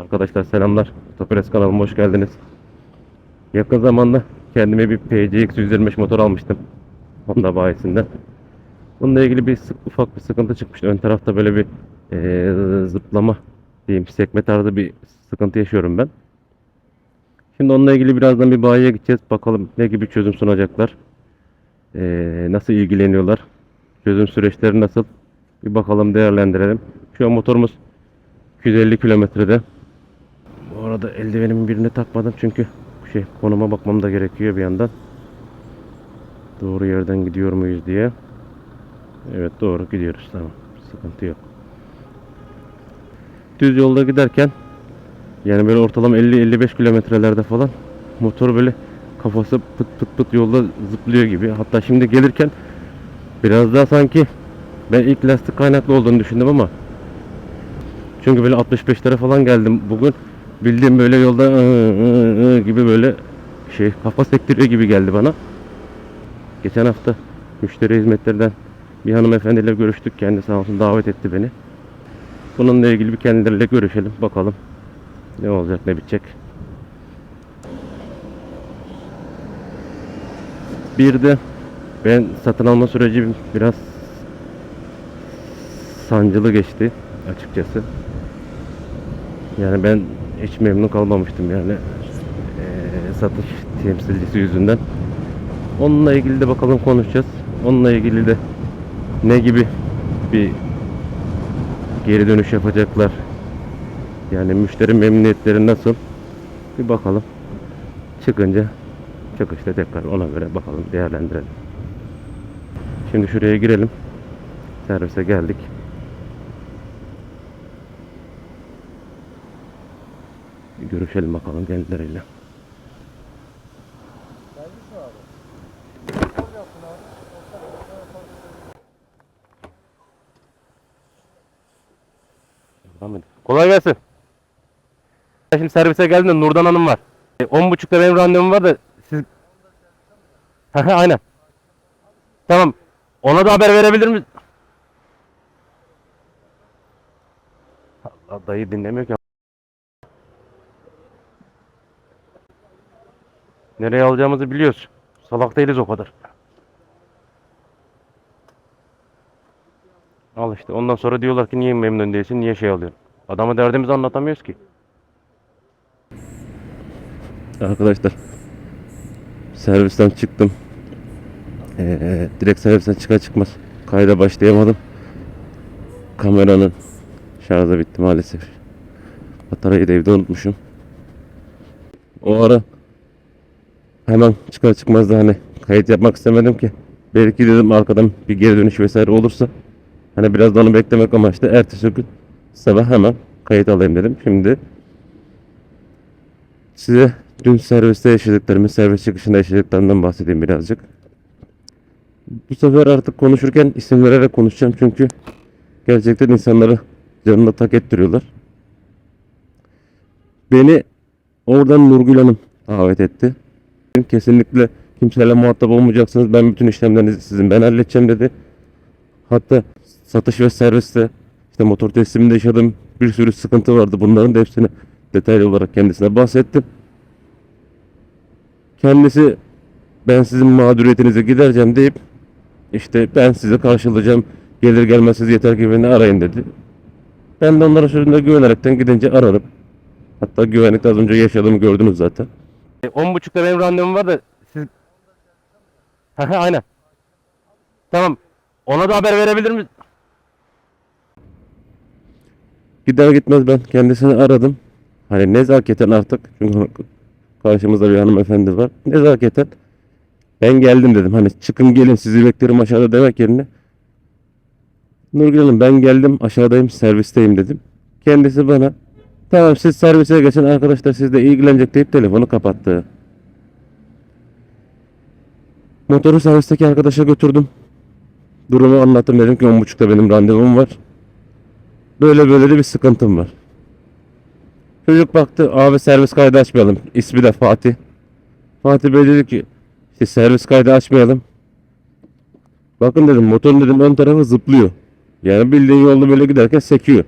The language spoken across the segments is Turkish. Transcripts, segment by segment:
Arkadaşlar selamlar. Otopres kanalıma hoş geldiniz. Yakın zamanda kendime bir PCX 125 motor almıştım. Honda bayisinden. Bununla ilgili bir sık, ufak bir sıkıntı çıkmıştı. Ön tarafta böyle bir eee, zıplama diyeyim sekme tarzı bir sıkıntı yaşıyorum ben. Şimdi onunla ilgili birazdan bir bayiye gideceğiz. Bakalım ne gibi çözüm sunacaklar. Eee, nasıl ilgileniyorlar. Çözüm süreçleri nasıl. Bir bakalım değerlendirelim. Şu an motorumuz 250 kilometrede. Arada eldivenimin birini takmadım çünkü şey konuma bakmam da gerekiyor bir yandan. Doğru yerden gidiyor muyuz diye. Evet doğru gidiyoruz tamam. Sıkıntı yok. Düz yolda giderken yani böyle ortalama 50-55 kilometrelerde falan motor böyle kafası pıt pıt pıt yolda zıplıyor gibi. Hatta şimdi gelirken biraz daha sanki ben ilk lastik kaynaklı olduğunu düşündüm ama çünkü böyle 65'lere falan geldim bugün. Bildiğim böyle yolda ı, ı, ı gibi böyle şey kafa sektiriyor gibi geldi bana. Geçen hafta müşteri hizmetlerden bir hanımefendiyle görüştük. Kendi sağ olsun davet etti beni. Bununla ilgili bir kendileriyle görüşelim. Bakalım ne olacak ne bitecek. Bir de ben satın alma süreci biraz sancılı geçti açıkçası. Yani ben hiç memnun kalmamıştım yani eee, satış temsilcisi yüzünden. Onunla ilgili de bakalım konuşacağız. Onunla ilgili de ne gibi bir geri dönüş yapacaklar. Yani müşteri memnuniyetleri nasıl? Bir bakalım. Çıkınca çıkışta tekrar ona göre bakalım değerlendirelim. Şimdi şuraya girelim. Servise geldik. Görüşelim bakalım kendileriyle. Kolay gelsin. Şimdi servise geldim de Nurdan Hanım var. E, 10.30'da benim randevum var da siz... Aynen. Tamam. Ona da haber verebilir misin? Allah dayı dinlemiyor ki. Nereye alacağımızı biliyoruz. Salak değiliz o kadar. Al işte ondan sonra diyorlar ki niye memnun değilsin, niye şey alıyorsun. Adama derdimizi anlatamıyoruz ki. Arkadaşlar servisten çıktım. Ee, direkt servisten çıkar çıkmaz kayda başlayamadım. Kameranın şarjı bitti maalesef. Bataryayı da evde unutmuşum. O ara hemen çıkar çıkmaz da hani kayıt yapmak istemedim ki. Belki dedim arkadan bir geri dönüş vesaire olursa hani biraz da onu beklemek amaçlı ertesi gün sabah hemen kayıt alayım dedim. Şimdi size dün serviste yaşadıklarımı, servis çıkışında yaşadıklarımdan bahsedeyim birazcık. Bu sefer artık konuşurken isim vererek konuşacağım çünkü gerçekten insanları canına tak ettiriyorlar. Beni oradan Nurgül Hanım davet etti. Kesinlikle kimseyle muhatap olmayacaksınız. Ben bütün işlemlerinizi sizin ben halledeceğim dedi. Hatta satış ve serviste işte motor tesliminde yaşadığım bir sürü sıkıntı vardı. Bunların da hepsini detaylı olarak kendisine bahsettim. Kendisi ben sizin mağduriyetinizi gidereceğim deyip işte ben sizi karşılayacağım. Gelir gelmez siz yeter ki beni arayın dedi. Ben de onlara sözünde güvenerekten gidince ararım. Hatta güvenlikte az önce yaşadığımı gördünüz zaten. 10.30'da benim randevum var da siz... Aynen. Tamam. Ona da haber verebilir misin? Gider gitmez ben kendisini aradım. Hani nezaketen artık çünkü karşımızda bir hanımefendi var. Nezaketen ben geldim dedim. Hani çıkın gelin sizi beklerim aşağıda demek yerine Nurgül Hanım ben geldim aşağıdayım servisteyim dedim. Kendisi bana tamam siz servise geçin arkadaşlar sizle ilgilenecek deyip telefonu kapattı. Motoru servisteki arkadaşa götürdüm. Durumu anlattım dedim ki 10.30'da benim randevum var. Böyle böyle de bir sıkıntım var. Çocuk baktı abi servis kaydı açmayalım. İsmi de Fatih. Fatih Bey dedi ki işte servis kaydı açmayalım. Bakın dedim motorun dedim ön tarafı zıplıyor. Yani bildiğin yolda böyle giderken sekiyor.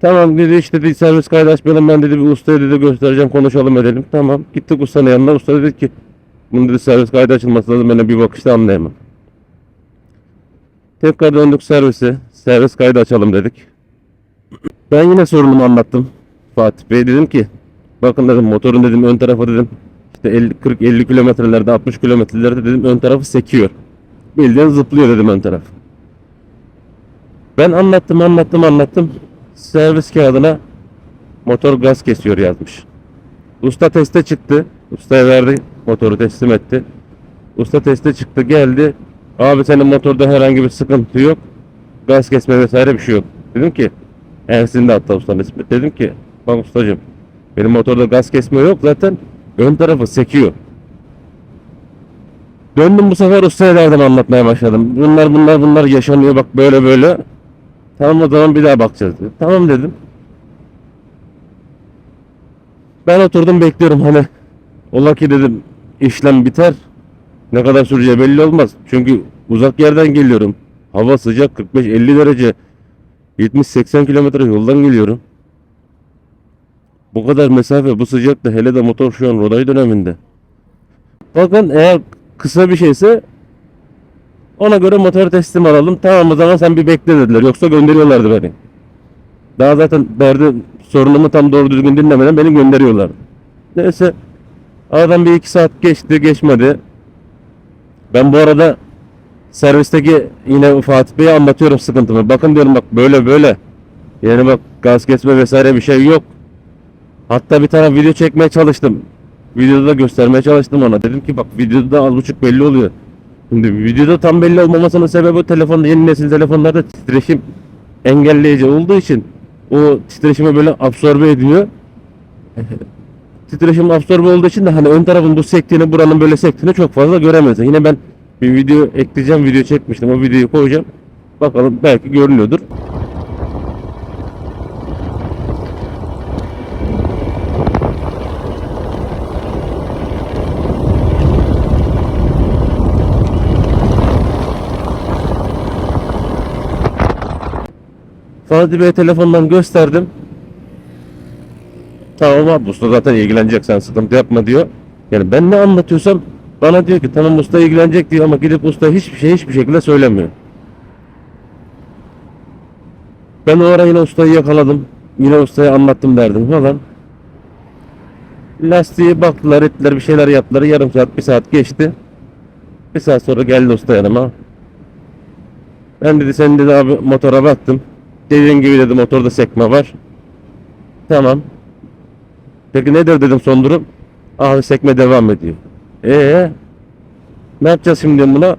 Tamam dedi işte dedi servis kaydı açmayalım ben dedi bir ustaya dedi göstereceğim konuşalım edelim. Tamam gittik ustanın yanına usta dedi ki bunun dedi servis kaydı açılması lazım ben de bir bakışta anlayamam. Tekrar döndük servise servis kaydı açalım dedik. Ben yine sorunumu anlattım. Fatih Bey dedim ki bakın dedim motorun dedim ön tarafı dedim işte 50 40 50 kilometrelerde 60 kilometrelerde dedim ön tarafı sekiyor. Bildiğin zıplıyor dedim ön taraf. Ben anlattım anlattım anlattım. Servis kağıdına motor gaz kesiyor yazmış. Usta teste çıktı. Ustaya verdi. Motoru teslim etti. Usta teste çıktı geldi. Abi senin motorda herhangi bir sıkıntı yok. Gaz kesme vesaire bir şey yok. Dedim ki Ersin de hatta ustanın ismi. Dedim ki bak ustacığım benim motorda gaz kesme yok zaten ön tarafı sekiyor. Döndüm bu sefer ustaya derdim anlatmaya başladım. Bunlar bunlar bunlar yaşanıyor bak böyle böyle. Tamam o zaman bir daha bakacağız dedi. Tamam dedim. Ben oturdum bekliyorum hani ola ki dedim işlem biter. Ne kadar süreceği belli olmaz. Çünkü uzak yerden geliyorum. Hava sıcak 45-50 derece. 70-80 kilometre yoldan geliyorum. Bu kadar mesafe bu sıcakta hele de motor şu an roday döneminde. Bakın eğer kısa bir şeyse ona göre motor teslim alalım. Tamam o zaman sen bir bekle dediler. Yoksa gönderiyorlardı beni. Daha zaten derdi sorunumu tam doğru düzgün dinlemeden beni gönderiyorlardı. Neyse aradan bir iki saat geçti geçmedi. Ben bu arada servisteki yine Fatih Bey'e anlatıyorum sıkıntımı. Bakın diyorum bak böyle böyle. Yani bak gaz kesme vesaire bir şey yok. Hatta bir tane video çekmeye çalıştım. Videoda da göstermeye çalıştım ona. Dedim ki bak videoda az buçuk belli oluyor. Şimdi videoda tam belli olmamasının sebebi telefonda yeni nesil telefonlarda titreşim engelleyici olduğu için o titreşimi böyle absorbe ediyor. Titreşim absorbe olduğu için de hani ön tarafın bu sektiğini buranın böyle sektiğini çok fazla göremezsin. Yine ben bir video ekleyeceğim video çekmiştim o videoyu koyacağım. Bakalım belki görünüyordur. Fatih Bey'e telefondan gösterdim. Tamam abi usta zaten ilgilenecek sen sıkıntı yapma diyor. Yani ben ne anlatıyorsam bana diyor ki tamam usta ilgilenecek diyor ama gidip usta hiçbir şey hiçbir şekilde söylemiyor. Ben o ara yine ustayı yakaladım. Yine ustaya anlattım derdim falan. Lastiği baktılar ettiler bir şeyler yaptılar. Yarım saat bir saat geçti. Bir saat sonra geldi usta yanıma. Ben dedi sen dedi abi motora baktım. Dediğin gibi dedi motorda sekme var. Tamam. Peki nedir dedim son durum. Abi sekme devam ediyor. Ee ne yapacağız şimdi buna?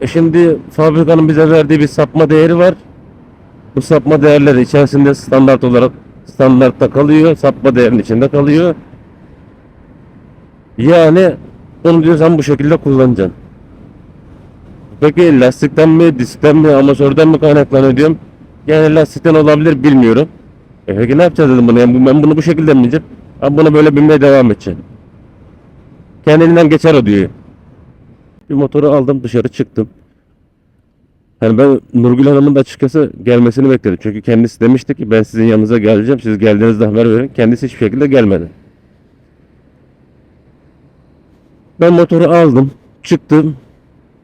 E şimdi fabrikanın bize verdiği bir sapma değeri var. Bu sapma değerleri içerisinde standart olarak standartta kalıyor. Sapma değerinin içinde kalıyor. Yani onu diyorsan bu şekilde kullanacaksın. Peki lastikten mi, diskten mi, amatörden mi kaynaklanıyor diyorum. Yani lastikten olabilir bilmiyorum. E peki ne yapacağız dedim bunu. Yani ben bunu bu şekilde bineceğim? Ben buna böyle binmeye devam edeceğim. Kendinden geçer o diyor. Bir motoru aldım dışarı çıktım. Hani ben Nurgül Hanım'ın da açıkçası gelmesini bekledim. Çünkü kendisi demişti ki ben sizin yanınıza geleceğim. Siz geldiğinizde haber verin. Kendisi hiçbir şekilde gelmedi. Ben motoru aldım. Çıktım.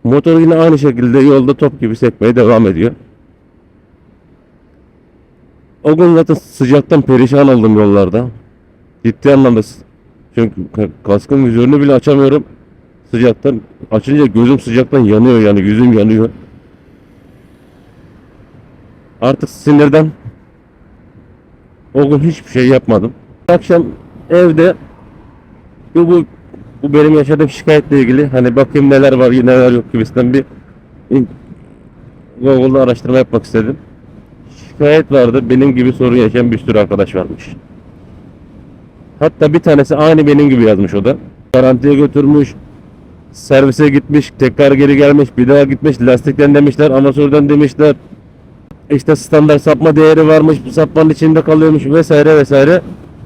Motor yine aynı şekilde yolda top gibi sekmeye devam ediyor. O gün zaten sıcaktan perişan oldum yollarda. Ciddi anlamda çünkü ka- kaskın vizörünü bile açamıyorum. Sıcaktan açınca gözüm sıcaktan yanıyor yani yüzüm yanıyor. Artık sinirden o gün hiçbir şey yapmadım. Akşam evde bu, bu bu benim yaşadığım şikayetle ilgili hani bakayım neler var neler yok gibisinden bir Google'da araştırma yapmak istedim. Şikayet vardı. Benim gibi sorun yaşayan bir sürü arkadaş varmış. Hatta bir tanesi aynı benim gibi yazmış o da. Garantiye götürmüş. Servise gitmiş. Tekrar geri gelmiş. Bir daha gitmiş. Lastikten demişler. Amatörden demişler. İşte standart sapma değeri varmış. Bu sapmanın içinde kalıyormuş vesaire vesaire.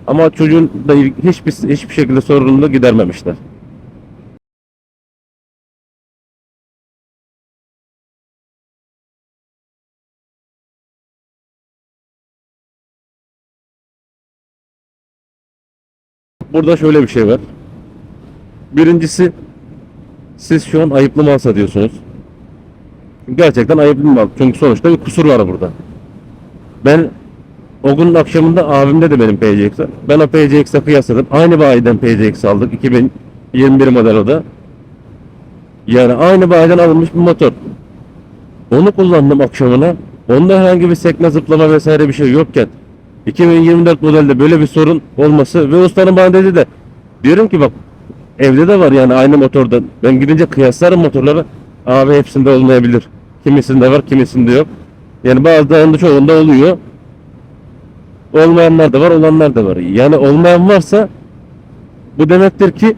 Ama çocuğun da hiçbir hiçbir şekilde sorununu gidermemişler. Burada şöyle bir şey var. Birincisi siz şu an ayıplı mal satıyorsunuz. Gerçekten ayıplı mal. Çünkü sonuçta bir kusur var burada. Ben o günün akşamında abimde de benim PCX. Ben o PCX'e kıyasladım. Aynı bayiden PCX aldık. 2021 model o da. Yani aynı bayiden alınmış bir motor. Onu kullandım akşamına. Onda herhangi bir sekme zıplama vesaire bir şey yokken 2024 modelde böyle bir sorun olması ve ustanın bana dedi de diyorum ki bak evde de var yani aynı motorda. Ben gidince kıyaslarım motorları. Abi hepsinde olmayabilir. Kimisinde var, kimisinde yok. Yani bazılarında çoğunda oluyor. Olmayanlar da var, olanlar da var. Yani olmayan varsa bu demektir ki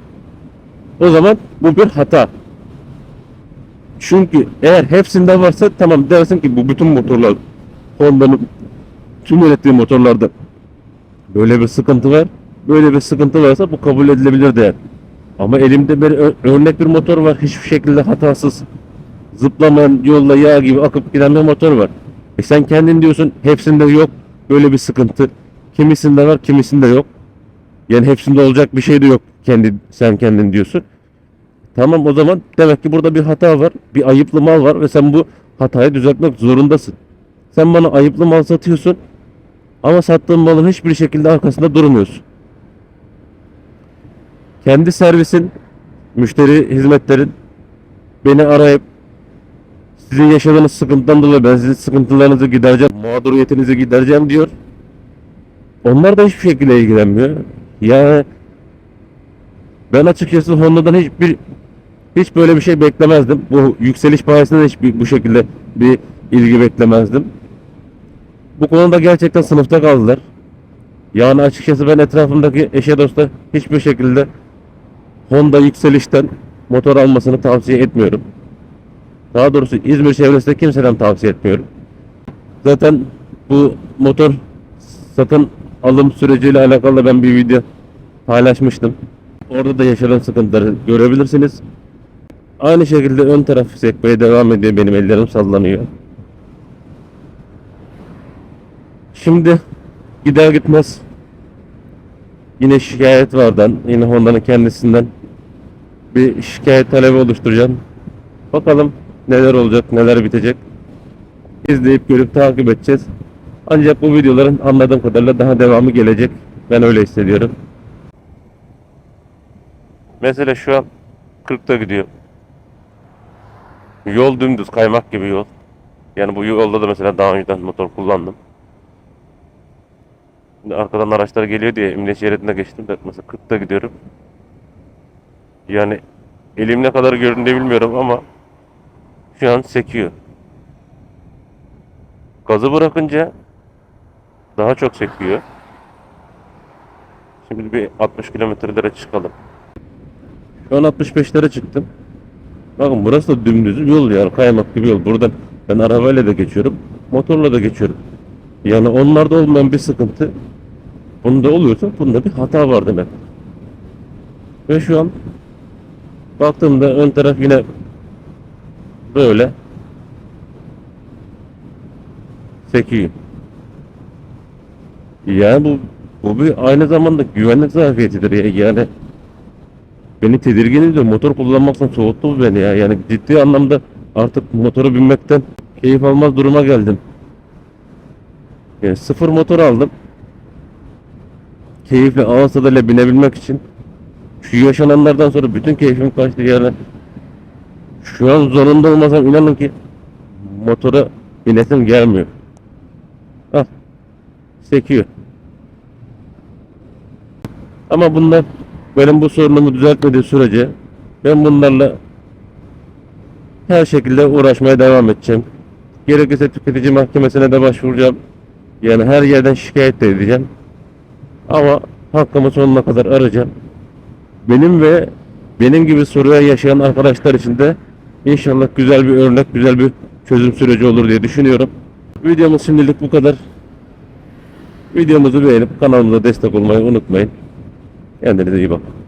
o zaman bu bir hata. Çünkü eğer hepsinde varsa tamam dersin ki bu bütün motorlar Honda'nın tüm ürettiği motorlarda böyle bir sıkıntı var. Böyle bir sıkıntı varsa bu kabul edilebilir değer. Ama elimde bir örnek bir motor var. Hiçbir şekilde hatasız zıplamayan yolda yağ gibi akıp giden bir motor var. E sen kendin diyorsun hepsinde yok böyle bir sıkıntı. Kimisinde var kimisinde yok. Yani hepsinde olacak bir şey de yok kendi sen kendin diyorsun. Tamam o zaman demek ki burada bir hata var. Bir ayıplı mal var ve sen bu hatayı düzeltmek zorundasın. Sen bana ayıplı mal satıyorsun ama sattığın malın hiçbir şekilde arkasında durmuyorsun. Kendi servisin, müşteri hizmetlerin beni arayıp sizin yaşadığınız sıkıntıdan dolayı ben sizin sıkıntılarınızı gidereceğim, mağduriyetinizi gidereceğim diyor. Onlar da hiçbir şekilde ilgilenmiyor. Yani ben açıkçası Honda'dan hiçbir hiç böyle bir şey beklemezdim. Bu yükseliş pahasına da hiç bu şekilde bir ilgi beklemezdim. Bu konuda gerçekten sınıfta kaldılar. Yani açıkçası ben etrafımdaki eşe dosta hiçbir şekilde Honda yükselişten motor almasını tavsiye etmiyorum. Daha doğrusu İzmir çevresinde kimseden tavsiye etmiyorum. Zaten bu motor satın alım süreciyle alakalı ben bir video paylaşmıştım. Orada da yaşanan sıkıntıları görebilirsiniz. Aynı şekilde ön taraf sekmeye devam ediyor. Benim ellerim sallanıyor. Şimdi gider gitmez yine şikayet vardan yine Honda'nın kendisinden bir şikayet talebi oluşturacağım. Bakalım neler olacak, neler bitecek. İzleyip görüp takip edeceğiz. Ancak bu videoların anladığım kadarıyla daha devamı gelecek. Ben öyle hissediyorum. Mesela şu an 40'ta gidiyor. Yol dümdüz kaymak gibi yol. Yani bu yolda da mesela daha önceden motor kullandım. Arkadan araçlar geliyor diye emniyet şeridine geçtim de mesela 40'ta gidiyorum. Yani elim ne kadar göründüğü bilmiyorum ama şu an sekiyor. Gazı bırakınca daha çok sekiyor. Şimdi bir 60 kilometrelere çıkalım. Şu an 65'lere çıktım. Bakın burası da dümdüz yol yani kaymak gibi yol. Buradan ben arabayla da geçiyorum, motorla da geçiyorum. Yani onlarda olmayan bir sıkıntı bunda oluyorsa bunda bir hata var demek. Ve şu an baktığımda ön taraf yine böyle sekiyor. Yani bu bu bir aynı zamanda güvenlik zafiyetidir ya. Yani beni tedirgin ediyor. Motor kullanmaktan soğuttu beni ya. Yani ciddi anlamda artık motoru binmekten keyif almaz duruma geldim. Yani sıfır motor aldım. Keyifli ağız tadıyla binebilmek için. Şu yaşananlardan sonra bütün keyfim kaçtı yani. Şu an zorunda olmasam inanın ki motora binesim gelmiyor. Ah. Sekiyor. Ama bunlar benim bu sorunumu düzeltmediği sürece ben bunlarla her şekilde uğraşmaya devam edeceğim. Gerekirse tüketici mahkemesine de başvuracağım. Yani her yerden şikayet de edeceğim. Ama hakkımı sonuna kadar arayacağım. Benim ve benim gibi soruya yaşayan arkadaşlar için de inşallah güzel bir örnek, güzel bir çözüm süreci olur diye düşünüyorum. Videomuz şimdilik bu kadar. Videomuzu beğenip kanalımıza destek olmayı unutmayın. Kendinize iyi bakın.